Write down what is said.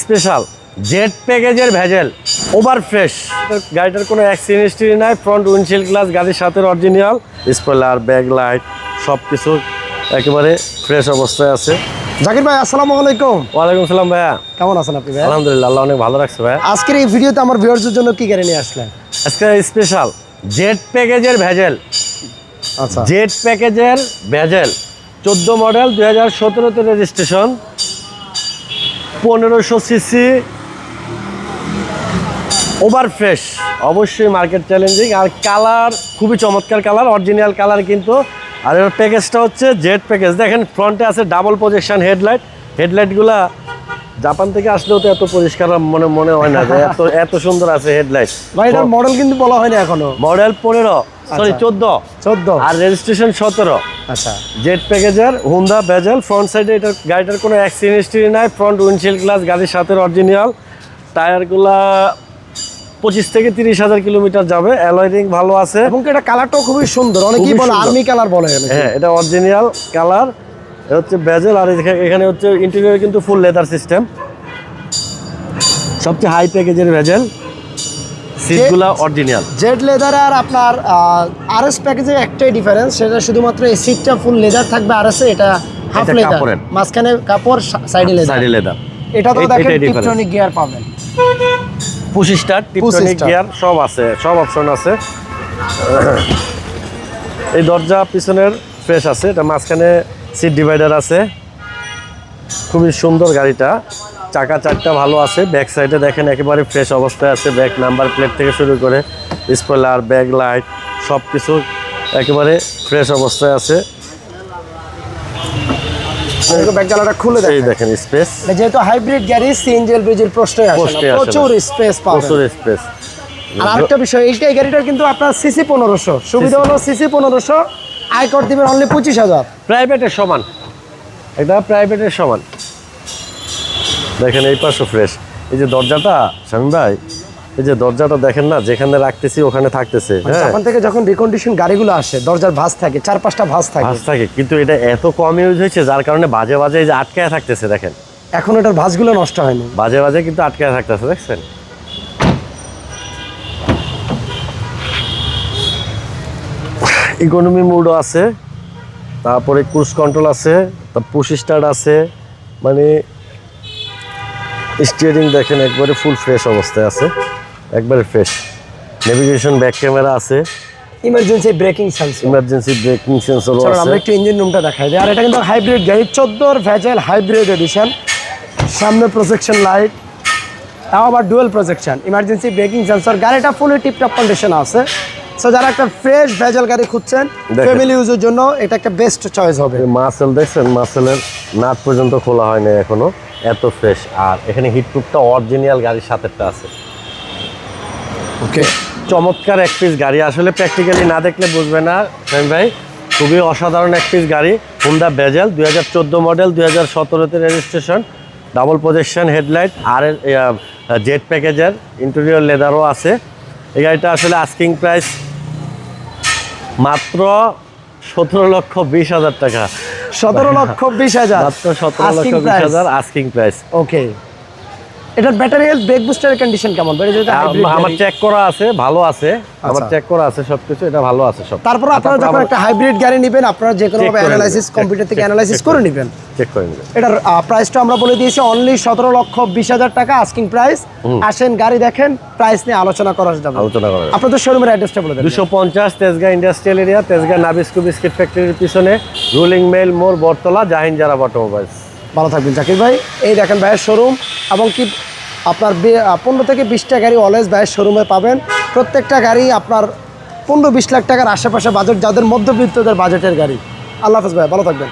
Special Z প্যাকেজের Vezel over fresh. গাড়িটার কোনো অ্যাক্সিডেন্ট হিস্ট্রি নাই ফ্রন্ট উইন্ডশিল্ড গ্লাস গাড়ির সাথে অরিজিনাল স্পয়লার ব্যাক লাইট সব কিছু একেবারে ফ্রেশ অবস্থায় আছে। জাকির ভাই আসসালামু আলাইকুম। ওয়ালাইকুম সালাম ভাইয়া। কেমন আছেন আপনি ভাই আলহামদুলিল্লাহ আল্লাহ অনেক ভালো রাখছে ভাইয়া। আজকের এই ভিডিওতে আমার ভিউয়ার্সদের জন্য কি গাড়ি নিয়ে আসলেন? আজকে স্পেশাল জেট প্যাকেজের ভেজেল। আচ্ছা। জেট প্যাকেজের ভেজেল চোদ্দ মডেল দুই হাজার সতেরোতে রেজিস্ট্রেশন পনেরোশো সিসি। ওভার ফ্রেশ অবশ্যই মার্কেট চ্যালেঞ্জিং আর কালার খুবই চমৎকার কালার অরিজিনাল কালার কিন্তু। আর এর প্যাকেজটা হচ্ছে জেড প্যাকেজ দেখেন ফ্রন্টে আছে ডাবল প্রজেকশন হেডলাইট হেডলাইটগুলা জাপান থেকে আসলেও তো এত পরিষ্কার মনে মনে হয় না যে এত এত সুন্দর আছে হেডলাইট ভাই এটার মডেল কিন্তু বলা হয়নি এখনও। মডেল পনেরো। সরি আচ্ছা। চোদ্দ। চোদ্দ। আর রেজিস্ট্রেশন সতেরো। আচ্ছা জেট প্যাকেজার হুন্ডা বেজেল ফ্রন্ট সাইডে এটা গাড়িটার কোনো অ্যাক্সিডেন্ট হিস্ট্রি নাই ফ্রন্ট উইন্ডশিল্ড গ্লাস গাড়ির সাথে অরিজিনাল টায়ারগুলা পঁচিশ থেকে তিরিশ হাজার কিলোমিটার যাবে অ্যালয় রিং ভালো আছে। এবং এটা কালারটাও খুবই সুন্দর? অনেকেই বলে আর্মি কালার বলে হ্যাঁ এটা অরিজিনাল কালার হচ্ছে বেজেল আর এখানে- এখানে হচ্ছে ইন্টেরিয়র কিন্তু ফুল লেদার সিস্টেম সবচেয়ে হাই প্যাকেজের ভেজেল সিটগুলা অরিজিনাল জেড লেদার আর আপনার আর এস প্যাকেজের একটাই ডিফারেন্স সেটা শুধুমাত্র এই সিটটা ফুল লেদার থাকবে আর এস এটা হাফ লেদার মাঝখানে কাপড় সাইডে লেদার সাইডে লেদার এটা তো দেখেন টিপটনিক গিয়ার পাবেন। পুশি স্টার্ট টিপটনিক গিয়ার সব আছে সব অপশন আছে। এই দরজা পিছনের ফ্রেশ আছে এটা মাঝখানে সিট ডিভাইডার আছে। খুবই সুন্দর গাড়িটা। চাকা চারটা ভালো আছে। ব্যাক সাইডে দেখেন একেবারে ফ্রেশ অবস্থায় আছে। ব্যাক নাম্বার প্লেট থেকে শুরু করে স্পয়লার ব্যাক লাইট সব কিছু একেবারে ফ্রেশ অবস্থায় আছে। খুলে দেখেন। দেখেন স্পেস যেহেতু হাইব্রিড গাড়ি সিএনজি এলপিজির প্রশ্নই আসে না। প্রশ্নই আসে না। প্রচুর স্পেস প্রচুর স্পেস আর আরেকটা বিষয় এইটা এই গাড়িটার কিন্তু আপনার সিসি পনেরোশো। সুবিধা হলো সিসি পনেরোশো আয়কর দিবেন অনলি পঁচিশ হাজার। প্রাইভেটের সমান। এটা প্রাইভেটের সমান। দেখেন এই পাশে ফ্রেশ এই যে দরজাটা স্বামী ভাই এই যে দরজাটা দেখেন না যেখানে রাখতেছি ওখানে থাকতেছে হ্যাঁ। জাপান থেকে যখন রিকন্ডিশন গাড়িগুলো আসে দরজার ভাঁজ থাকে চার পাঁচটা ভাঁজ থাকে। ভাঁজ থাকে কিন্তু এটা এত কম ইউজ হয়েছে যার কারণে বাজে বাজে এই যে আটকায় থাকতেছে দেখেন। এখন এটার ভাঁজগুলো নষ্ট হয়নি। বাজে বাজে কিন্তু আটকায় থাকতেছে দেখছেন? ইকোনমি মোডও আছে তারপরে ক্রুজ কন্ট্রোল আছে পুশ স্টার্ট আছে মানে স্টিয়ারিং দেখেন একবারে ফুল ফ্রেশ অবস্থায় আছে। একবারে ফ্রেশ নেভিগেশন ব্যাক ক্যামেরা আছে। Emergency braking sensor emergency braking চলো আছে। আমরা একটু ইঞ্জিন রুমটা দেখাই দিই। আর এটা কিন্তু হাইব্রিড গাড়ি চোদ্দোর ভ্যাজেল হাইব্রিড এডিশন সামনে প্রজেকশন লাইট তাও আবার dual projection emergency braking sensor গাড়িটা ফুলি টিপটপ কন্ডিশন আছে। সো যারা একটা ফ্রেশ ভ্যাজেল গাড়ি খুঁজছেন। ফ্যামিলি ইউজের জন্য এটা একটা বেস্ট চয়েস হবে। মাসেল দেখছেন? মাসেলের নাট পর্যন্ত খোলা হয়নি এখনও। এত ফ্রেশ আর এখানে হিটপ্রুফটা অরিজিনাল গাড়ির সাথেটা আছে। ওকে চমৎকার এক পিস গাড়ি। আসলে প্র্যাকটিক্যালি না দেখলে বুঝবে না ফ্রেম ভাই। খুবই অসাধারণ এক পিস গাড়ি। হুন্ডা বেজেল দুই হাজার চোদ্দ মডেল দুই হাজার সতেরোতে রেজিস্ট্রেশন ডাবল প্রজেকশন হেডলাইট আর জেট প্যাকেজের ইন্টেরিয়র লেদারও আছে। এই গাড়িটা আসলে আস্কিং প্রাইস মাত্র সতেরো লক্ষ বিশ হাজার টাকা। সতেরো লক্ষ বিশ হাজার। সতেরো লক্ষ বিশ হাজার আস্কিং প্রাইস ওকে এটার ব্যাটারি হেলথ ব্রেক বুস্টারের কন্ডিশন কেমন? আমার চেক করা আছে ভালো আছে। আমার আচ্ছা। চেক করা আছে সবকিছু এটা ভালো আছে সব। তারপর আপনারা যখন একটা হাইব্রিড গাড়ি নেবেন আপনারা যে কোনো ভাবে অ্যানালাইসিস কম্পিউটার থেকে অ্যানালাইসিস করে নেবেন। চেক করে নেবেন। এটার প্রাইসটা আমরা বলে দিয়েছি অনলি সতেরো লক্ষ বিশ হাজার টাকা আস্কিং প্রাইস আসেন গাড়ি দেখেন প্রাইস নিয়ে আলোচনা করা যাবে আলোচনা করা আপনাদের শোরুমের অ্যাড্রেসটা বলে দেবেন দুশো পঞ্চাশ Tejgaon industrial area Tejgaon Nabisco biscuit ফ্যাক্টরির পিছনে রুলিং মেল মোর বটতলা জাহিন জারা অটোমোবাইলস ভালো থাকবেন জাকির ভাই। এই দেখেন ভাইয়ের শোরুম এবং কি আপনার পনেরো থেকে বিশটা গাড়ি অলওয়েজ ভাইয়ের শোরুমে পাবেন। প্রত্যেকটা গাড়ি আপনার পনেরো বিশ লাখ টাকার আশেপাশে বাজেট যাদের মধ্যবিত্তদের বাজেটের গাড়ি। আল্লাহ হাফেজ ভাই ভালো থাকবেন।